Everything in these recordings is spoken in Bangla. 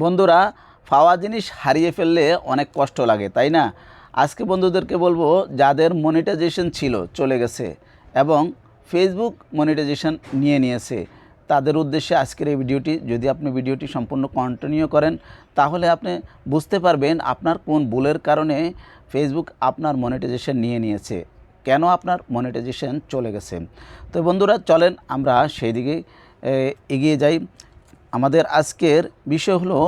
বন্ধুরা, পাওয়া জিনিস হারিয়ে ফেললে অনেক কষ্ট লাগে, তাই না? আজকে বন্ধুদেরকে বলব, যাদের মনিটাইজেশন ছিল চলে গেছে এবং ফেসবুক মনিটাইজেশন নিয়ে নিয়েছে, তাদের উদ্দেশ্যে আজকের এই ভিডিওটি, যদি আপনি ভিডিওটি সম্পূর্ণ কন্টিনিউ করেন, তাহলে আপনি বুঝতে পারবেন আপনার কোন ভুলের কারণে ফেসবুক আপনার মনিটাইজেশন নিয়ে নিয়েছে, কেন আপনার মনিটাইজেশন চলে গেছে। তো বন্ধুরা, চলেন আমরা সেই দিকে এগিয়ে যাই। আমাদের আজকের বিষয় হলো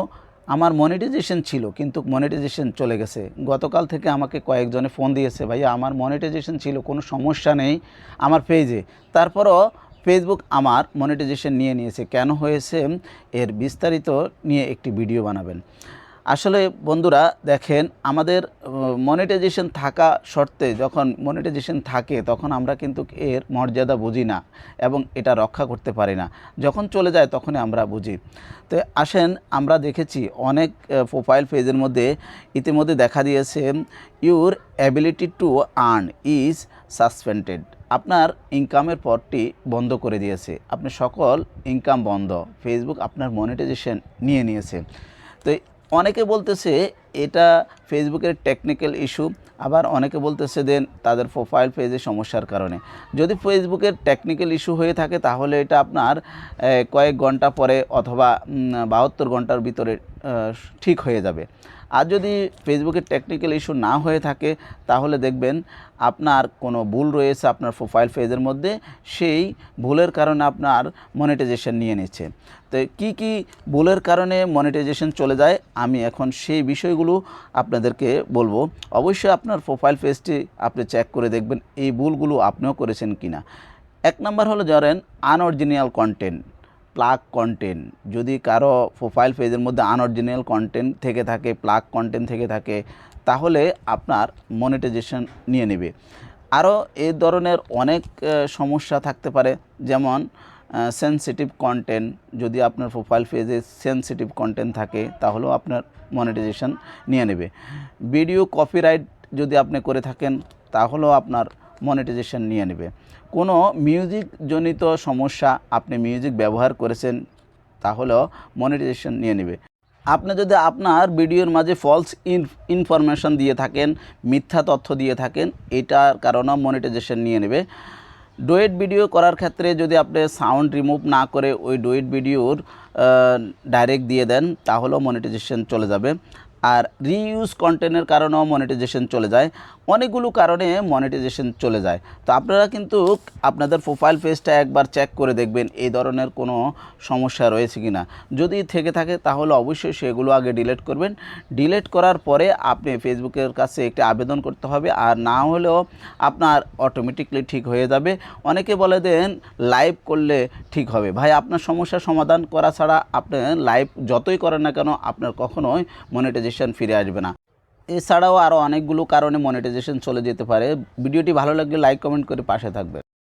আমার মনিটাইজেশন ছিল, কিন্তু মনিটাইজেশন চলে গেছে। গতকাল থেকে আমাকে কয়েকজনে ফোন দিয়েছে, ভাইয়া, আমার মনিটাইজেশন ছিল, কোনো সমস্যা নেই আমার পেজে তারপরও ফেসবুক আমার মনিটাইজেশন নিয়ে নিয়েছে। কেন হয়েছে? এর বিস্তারিত নিয়ে একটি ভিডিও বানাবেন। আসলে বন্ধুরা, দেখেন আমাদের মনিটাইজেশন থাকা শর্তে যখন মনিটাইজেশন থাকে তখন আমরা কিন্তু এর মর্যাদা বুঝি না এবং এটা রক্ষা করতে পারি না। যখন চলে যায় তখনই আমরা বুঝি। তো আসেন, আমরা দেখেছি অনেক প্রোফাইল পেজের মধ্যে ইতিমধ্যে দেখা দিয়েছে your ability to earn is suspended আপনার ইনকামের পথটি বন্ধ করে দিয়েছে। আপনি সকল ইনকাম বন্ধ। ফেসবুক আপনার মনিটাইজেশন নিয়ে নিয়েছে। তো অনেকে বলতেছে এটা ফেসবুকের টেকনিক্যাল ইস্যু আবার অনেকে বলতেছে দেন তাদের প্রোফাইল পেজে সমস্যার কারণে। যদি ফেসবুকের টেকনিক্যাল ইস্যু হয়ে থাকে, তাহলে এটা আপনার কয়েক ঘণ্টা পরে অথবা বাহাত্তর ঘণ্টার ভিতরে ঠিক হয়ে যাবে। আর যদি ফেসবুকের টেকনিক্যাল ইস্যু না হয়ে থাকে, তাহলে দেখবেন আপনার কোনো ভুল রয়েছে আপনার প্রোফাইল পেজের মধ্যে, সেই ভুলের কারণে আপনার মনিটাইজেশন নিয়ে নিচ্ছে। তো কি কি ভুলের কারণে মনিটাইজেশন চলে যায়, আমি এখন সেই বিষয়গুলো আপনাদেরকে বলব। অবশ্যই আপনার প্রোফাইল পেজটি আপনি চেক করে দেখবেন, এই ভুলগুলো আপনিও করেছেন কিনা। এক নম্বর হলো ধরেন আনঅরিজিনাল কন্টেন্ট প্লাগ কন্টেন্ট যদি কারও প্রোফাইল পেজের মধ্যে আনঅরিজিনাল কন্টেন্ট থেকে থাকে প্লাগ কন্টেন্ট থেকে থাকে, তাহলে আপনার মনিটাইজেশন নিয়ে নেবে। আরও এই ধরনের অনেক সমস্যা থাকতে পারে, যেমন সেন্সিটিভ কন্টেন্ট যদি আপনার প্রোফাইল পেজে সেন্সিটিভ কন্টেন্ট থাকে, তাহলেও আপনার মনিটাইজেশন নিয়ে নেবে। ভিডিও কপিরাইট যদি আপনি করে থাকেন, তাহলেও আপনার মনিটাইজেশন নিয়ে নেবে। কোনো মিউজিক জনিত সমস্যা আপনি মিউজিক ব্যবহার করেছেন, তাহলেও মনিটাইজেশন নিয়ে নেবে। আপনি যদি আপনার ভিডিওর মাঝে ফলস ইনফরমেশন দিয়ে থাকেন, মিথ্যা তথ্য দিয়ে থাকেন, এটার কারণেও মনিটাইজেশন নিয়ে নেবে। ডুয়েট ভিডিও করার ক্ষেত্রে যদি আপনি সাউন্ড রিমুভ না করে ওই ডুয়েট ভিডিওর ডাইরেক্ট দিয়ে দেন, তাহলেও মনিটাইজেশন চলে যাবে। আর রিইউজ কন্টেন্টের কারণেও মনিটাইজেশন চলে যায়। অনেকগুলো কারণে মনিটাইজেশন চলে যায়। তো আপনারা কিন্তু আপনাদের প্রোফাইল পেজটা একবার চেক করে দেখবেন এই ধরনের কোনো সমস্যা রয়েছে কি না যদি থেকে থাকে তাহলে অবশ্যই সেগুলো আগে ডিলিট করবেন। ডিলিট করার পরে আপনি ফেসবুকের কাছে একটি আবেদন করতে হবে আর না হলেও আপনার অটোমেটিকলি ঠিক হয়ে যাবে। অনেকে বলে দেন লাইভ করলে ঠিক হবে। ভাই, আপনার সমস্যার সমাধান করা ছাড়া আপনি লাইভ যতই করেন না কেন, আপনার কখনোই মনিটাইজেশন ফিরে আসবে না। এছাড়াও আরও অনেকগুলো কারণে মনিটাইজেশন চলে যেতে পারে। ভিডিওটি ভালো লাগলে লাইক কমেন্ট করে পাশে থাকবে